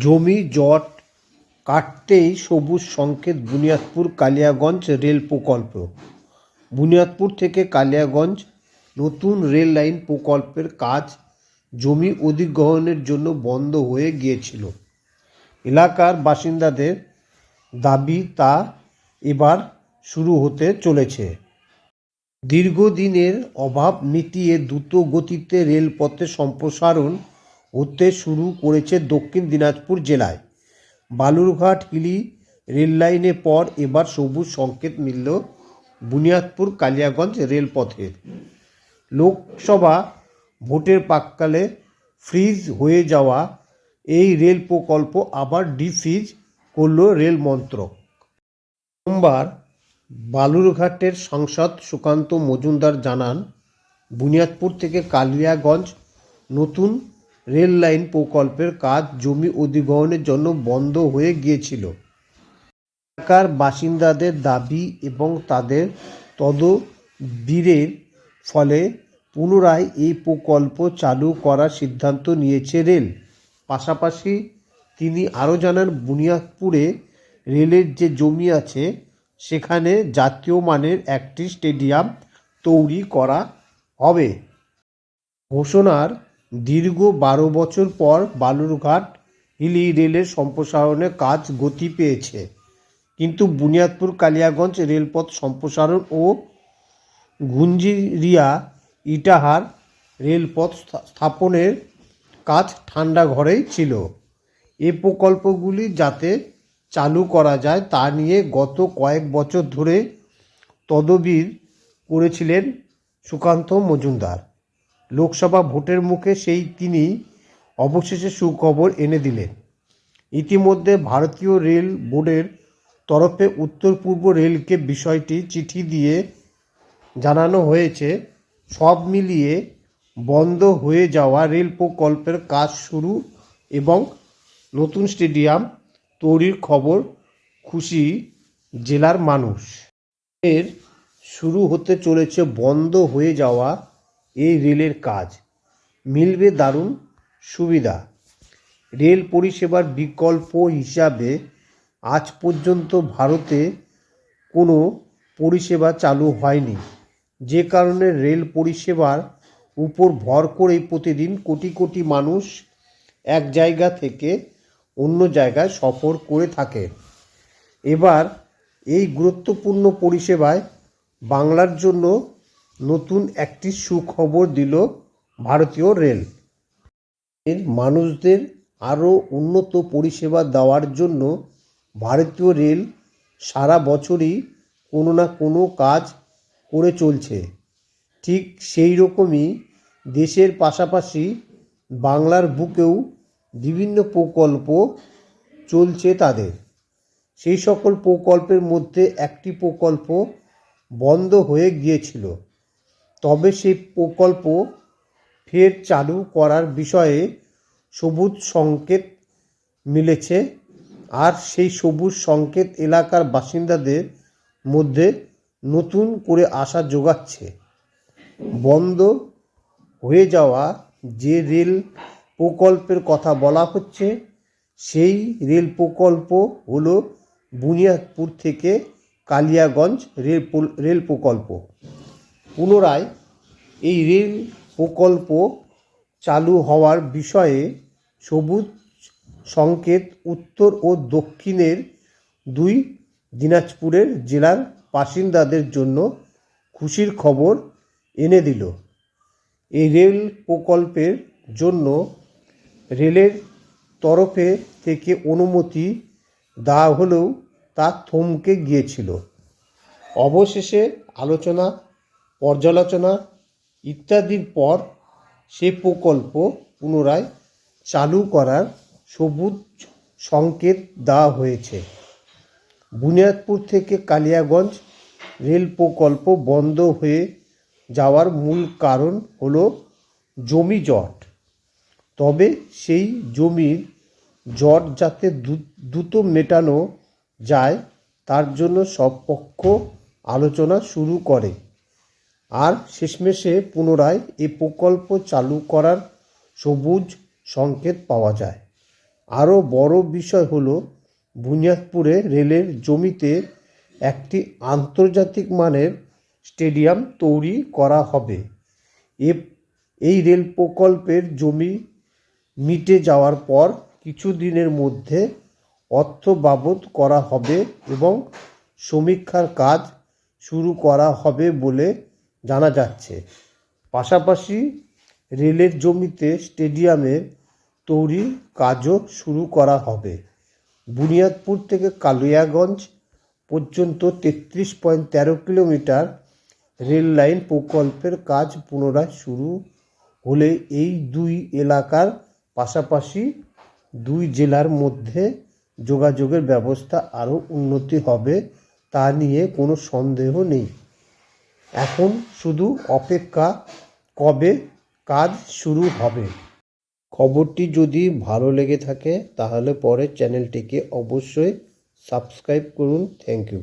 জমি, জট কাটতেই সবুজ সংকেত বুনিয়াদপুর কালিয়াগঞ্জ রেল প্রকল্প। বুনিয়াদপুর থেকে কালিয়াগঞ্জ নতুন রেল লাইন প্রকল্পের কাজ জমি অধিগ্রহণের জন্য বন্ধ হয়ে গিয়েছিল। এলাকার বাসিন্দাদের দাবি তা এবার শুরু হতে চলেছে। দীর্ঘদিনের অভাব মিটিয়ে দ্রুত গতিতে রেলপথে সম্প্রসারণ হতে শুরু করেছে দক্ষিণ দিনাজপুর জেলায়। বালুরঘাট হিলি রেললাইনের পর এবার সবুজ সংকেত মিলল বুনিয়াদপুর কালিয়াগঞ্জ রেলপথের লোকসভা ভোটের প্রাক্কালে ফ্রিজ হয়ে যাওয়া এই রেল প্রকল্প আবার ডিফ্রিজ করল রেল মন্ত্রক। সোমবার বালুরঘাটের সাংসদ সুকান্ত মজুমদার জানান, বুনিয়াদপুর থেকে কালিয়াগঞ্জ নতুন রেল লাইন প্রকল্পের কাজ জমি অধিগ্রহণের জন্য বন্ধ হয়ে গিয়েছিল। এলাকার বাসিন্দাদের দাবি এবং তাদের তদবিরের ফলে পুনরায় এই প্রকল্প চালু করার সিদ্ধান্ত নিয়েছে রেল। পাশাপাশি তিনি আরও জানান, বুনিয়াদপুরে রেলের যে জমি আছে, সেখানে জাতীয় মানের একটি স্টেডিয়াম তৈরি করা হবে। ঘোষণার দীর্ঘ বারো বছর পর বালুরঘাট হিলি রেলের সম্প্রসারণের কাজ গতি পেয়েছে। কিন্তু বুনিয়াদপুর, কালিয়াগঞ্জ রেলপথ সম্প্রসারণ ও গুঞ্জিরিয়া ইটাহার রেলপথ স্থাপনের কাজ ঠান্ডা ঘরেই ছিল। এ প্রকল্পগুলি যাতে চালু করা যায় তা নিয়ে গত কয়েক বছর ধরে তদবির করেছিলেন সুকান্ত মজুমদার। লোকসভা ভোটের মুখে সেই তিনি অবশেষে সুখবর এনে দিলেন। ইতিমধ্যে ভারতীয় রেল বোর্ডের তরফে উত্তর পূর্ব রেলকে বিষয়টি চিঠি দিয়ে জানানো হয়েছে, সব মিলিয়ে বন্ধ হয়ে যাওয়া রেল প্রকল্পের কাজ শুরু এবং নতুন স্টেডিয়াম তৈরির খবর খুশি জেলার মানুষ। এর শুরু হতে চলেছে বন্ধ হয়ে যাওয়া এই রেলের কাজ। মিলবে দারুণ সুবিধা। রেল পরিষেবার বিকল্প হিসাবে আজ পর্যন্ত ভারতে কোনো পরিষেবা চালু হয়নি। যে কারণে রেল পরিষেবার উপর ভর করে প্রতিদিন কোটি কোটি মানুষ এক জায়গা থেকে অন্য জায়গায় সফর করে থাকে। এবার এই গুরুত্বপূর্ণ পরিষেবায় বাংলার জন্য নতুন একটি সুখবর দিল ভারতীয় রেল। এর মানুষদের আরও উন্নত পরিষেবা দেওয়ার জন্য ভারতীয় রেল সারা বছরই কোনো না কোনো কাজ করে চলছে। ঠিক সেই রকমই দেশের পাশাপাশি বাংলার বুকেও বিভিন্ন প্রকল্প চলছে তাদের। সেই সকল প্রকল্পের মধ্যে একটি প্রকল্প বন্ধ হয়ে গিয়েছিল। তবে সেই প্রকল্প ফের চালু করার বিষয়ে সবুজ সংকেত মিলেছে আর সেই সবুজ সংকেত এলাকার বাসিন্দাদের মধ্যে নতুন করে আশা যোগাচ্ছে। বন্ধ হয়ে যাওয়া যে রেল প্রকল্পের কথা বলা হচ্ছে, সেই রেল প্রকল্প হলো বুনিয়াদপুর থেকে কালিয়াগঞ্জ রেল রেল প্রকল্প। পুনরায় এই রেল প্রকল্প চালু হওয়ার বিষয়ে সবুজ সংকেত উত্তর ও দক্ষিণের দুই দিনাজপুরের জেলার বাসিন্দাদের জন্য খুশির খবর এনে দিল। এই রেল প্রকল্পের জন্য রেলের তরফে থেকে অনুমতি দেওয়া হলেও তা থমকে গিয়েছিল। অবশেষে আলোচনা পর্যালোচনা ইত্যাদির পর সে প্রকল্প পুনরায় চালু করার সবুজ সংকেত দেওয়া হয়েছে। বুনিয়াদপুর থেকে কালিয়াগঞ্জ রেল প্রকল্প বন্ধ হয়ে যাওয়ার মূল কারণ হল জমি জট। তবে সেই জমির জট যাতে দ্রু- দ্রুত মেটানো যায়, তার জন্য সব পক্ষ আলোচনা শুরু করে। আর শেষমেশে পুনরায় এই প্রকল্প চালু করার সবুজ সংকেত পাওয়া যায়। আরও বড় বিষয় হল, বুনিয়াদপুরে রেলের জমিতে একটি আন্তর্জাতিক মানের স্টেডিয়াম তৈরি করা হবে। এ, এই রেল প্রকল্পের জমি মিটে যাওয়ার পর কিছু দিনের মধ্যে অর্থ বাবদ করা হবে এবং সমীক্ষার কাজ শুরু করা হবে বলে জানা যাচ্ছে। পাশাপাশি রেলের জমিতে স্টেডিয়ামের তৈরি কাজও শুরু করা হবে। বুনিয়াদপুর থেকে কালিয়াগঞ্জ পর্যন্ত তেত্রিশ পয়েন্ট তেরো কিলোমিটার রেল লাইন প্রকল্পের কাজ পুনরায় শুরু হলে এই দুই এলাকার পাশাপাশি দুই জেলার মধ্যে যোগাযোগের ব্যবস্থা আরও উন্নতি হবে তা নিয়ে কোনো সন্দেহ নেই। এখন শুধু অপেক্ষা কবে কাজ শুরু হবে। খবরটি যদি ভালো লেগে থাকে, তাহলে পরে চ্যানেলটিকে অবশ্যই সাবস্ক্রাইব করুন। Thank you.